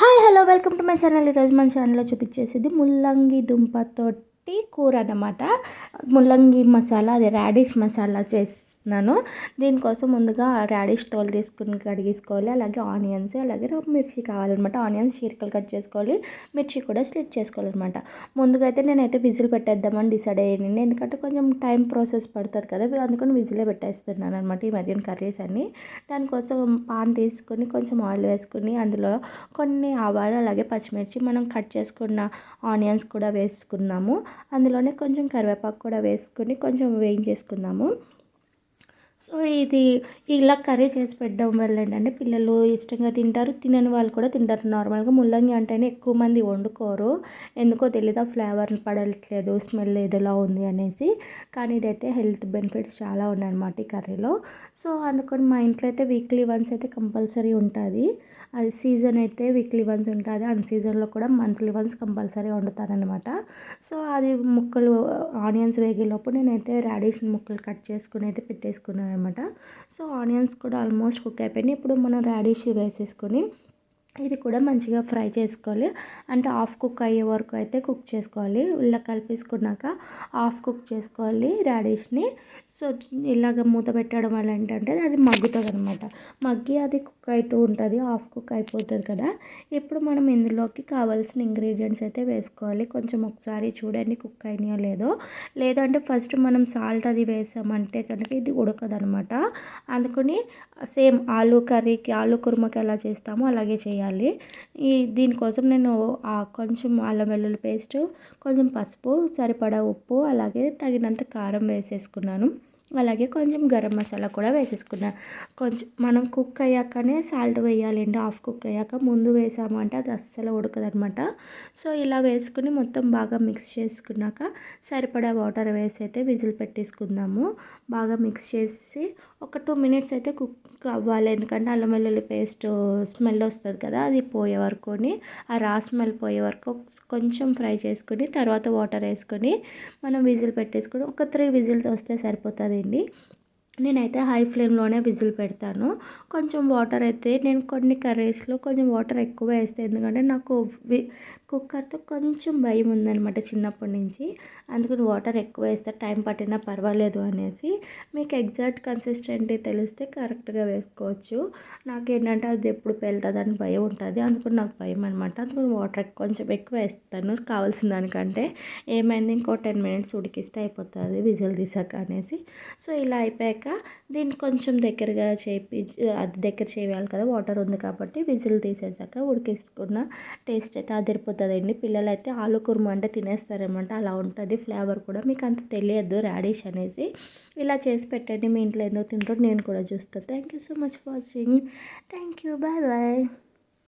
Hi hello welcome to my channel ఈరోజు మన ఛానల్లో చూపించేసేది ముల్లంగి దుంపతోటి కూర అన్నమాట. ముల్లంగి మసాలా అదే రాడిష్ మసాలా చేసి చేస్తున్నాను. దీనికోసం ముందుగా రాడిష్ తోలు తీసుకుని కడిగేసుకోవాలి. అలాగే ఆనియన్స్ అలాగే మిర్చి కావాలన్నమాట. ఆనియన్స్ చీరికలు కట్ చేసుకోవాలి. మిర్చి కూడా స్లిట్ చేసుకోవాలన్నమాట. ముందుగా అయితే నేనైతే విజిల్ పెట్టేద్దామని డిసైడ్ అయ్యాను ఎందుకంటే కొంచెం టైం ప్రాసెస్ పడుతుంది కదా అందుకని విజిలే పెట్టేస్తున్నాను అనమాట ఈ మధ్యన కర్రీస్ అన్ని. దానికోసం పాన్ తీసుకొని కొంచెం ఆయిల్ వేసుకుని అందులో కొన్ని ఆవాలు అలాగే పచ్చిమిర్చి మనం కట్ చేసుకున్న ఆనియన్స్ కూడా వేసుకున్నాము. అందులోనే కొంచెం కరివేపాకు కూడా వేసుకుని కొంచెం వేయించేసుకుందాము సో ఇది ఇలా కర్రీ చేసి పెట్టడం వల్ల ఏంటంటే పిల్లలు ఇష్టంగా తింటారు తినని వాళ్ళు కూడా తింటారు. నార్మల్గా ముల్లంగి అంటేనే ఎక్కువ మంది వండుకోరు. ఎందుకో తెలియదు ఆ ఫ్లేవర్ పడట్లేదు స్మెల్ ఏదోలా ఉంది అనేసి. కానీ ఇదైతే హెల్త్ బెనిఫిట్స్ చాలా ఉన్నాయన్నమాట ఈ కర్రీలో. సో అందుకని మా ఇంట్లో అయితే వీక్లీ వన్స్ అయితే కంపల్సరీ ఉంటుంది. అది సీజన్ అయితే వీక్లీ వన్స్ ఉంటుంది. అన్ సీజన్లో కూడా మంత్లీ వన్స్ కంపల్సరీ వండుతారనమాట సో అది ముక్కలు ఆనియన్స్ వేగేలోపు నేనైతే రాడిషన్ ముక్కలు కట్ చేసుకుని అయితే పెట్టేసుకున్నాను. అనమాట సో ఆనియన్స్ కూడా ఆల్మోస్ట్ కుక్ అయిపోయినాయి. ఇప్పుడు మనం రాడిష్ వేసేసుకొని ఇది కూడా మంచిగా ఫ్రై చేసుకోవాలి. అంటే హాఫ్ కుక్ అయ్యే వరకు అయితే కుక్ చేసుకోవాలి. ఇలా కలిపేసుకున్నాక హాఫ్ కుక్ చేసుకోవాలి రాడిష్ని. సో ఇలాగ మూత పెట్టడం వల్ల ఏంటంటే అది మగ్గుతుంది అనమాట మగ్గి అది కుక్ అవుతూ ఉంటుంది హాఫ్ కుక్ అయిపోతుంది కదా. ఇప్పుడు మనం ఇందులోకి కావాల్సిన ఇంగ్రీడియంట్స్ అయితే వేసుకోవాలి. కొంచెం ఒకసారి చూడండి కుక్ అయినాయో లేదో. లేదంటే ఫస్ట్ మనం సాల్ట్ అది వేసామంటే కనుక ఇది ఉడకదనమాట అందుకని సేమ్ ఆలు కర్రీకి ఆలు కుర్మకి ఎలా చేస్తామో అలాగే చేయాలి. ఈ దీనికోసం నేను కొంచెం అల్లం వెల్లుల్లి పేస్ట్ కొంచెం పసుపు సరిపడా ఉప్పు అలాగే తగినంత కారం వేసేసుకున్నాను. అలాగే కొంచెం గరం మసాలా కూడా వేసేసుకున్నాను కొంచెం మనం కుక్ అయ్యాకనే సాల్ట్ వేయాలండి హాఫ్ కుక్ అయ్యాక ముందు వేసామంటే అది అస్సలు ఉడకదనమాట సో ఇలా వేసుకుని మొత్తం బాగా మిక్స్ చేసుకున్నాక సరిపడా వాటర్ వేసి అయితే విజిల్ పెట్టేసుకుందాము. బాగా మిక్స్ చేసి ఒక టూ మినిట్స్ అయితే కుక్ అవ్వాలి. ఎందుకంటే అల్లం వెల్లుల్లి పేస్ట్ స్మెల్ వస్తుంది కదా అది పోయే వరకు ఆ రా స్మెల్ పోయే వరకు కొంచెం ఫ్రై చేసుకొని తర్వాత వాటర్ వేసుకొని మనం విజిల్ పెట్టేసుకుని ఒక త్రీ విజిల్స్ వస్తే సరిపోతుంది. సరిపోతుందండి నేనైతే హై ఫ్లేమ్లోనే విజిల్ పెడతాను. కొంచెం వాటర్ అయితే నేను కొన్ని కర్రీస్లో కొంచెం వాటర్ ఎక్కువ వేస్తాను ఎందుకంటే నాకు కుక్కర్తో కొంచెం భయం ఉందనమాట చిన్నప్పటి నుంచి. అందుకని వాటర్ ఎక్కువ వేస్తే టైం పట్టినా పర్వాలేదు అనేసి మీకు ఎగ్జాక్ట్ కన్సిస్టెంటీ తెలిస్తే కరెక్ట్గా వేసుకోవచ్చు. నాకు ఏంటంటే అది ఎప్పుడు పెళ్తుందని భయం ఉంటుంది. అందుకని నాకు భయం అనమాట అందుకని వాటర్ కొంచెం ఎక్కువ వేస్తాను కావాల్సిన దానికంటే. ఏమైంది? ఇంకో టెన్ మినిట్స్ ఉడికిస్తే అయిపోతుంది విజిల్ తీసాక అనేసి. సో ఇలా అయిపోయాక దీన్ని కొంచెం దగ్గరగా చేపి అది దగ్గర చేయాలి కదా వాటర్ ఉంది కాబట్టి విజిల్ తీసేసాక ఉడికిస్తున్న టేస్ట్ అయితే అదిరిపోతుంది. పిల్లలు పిల్లలైతే ఆలు కుర్మ అంటే తినేస్తారనమాట అలా ఉంటుంది. ఫ్లేవర్ కూడా మీకు అంత తెలియదు రాడిష్ అనేసి. ఇలా చేసి పెట్టండి. మీ ఇంట్లో ఎందుకు తింటారో నేను కూడా చూస్తాను thank you so much for watching thank you bye bye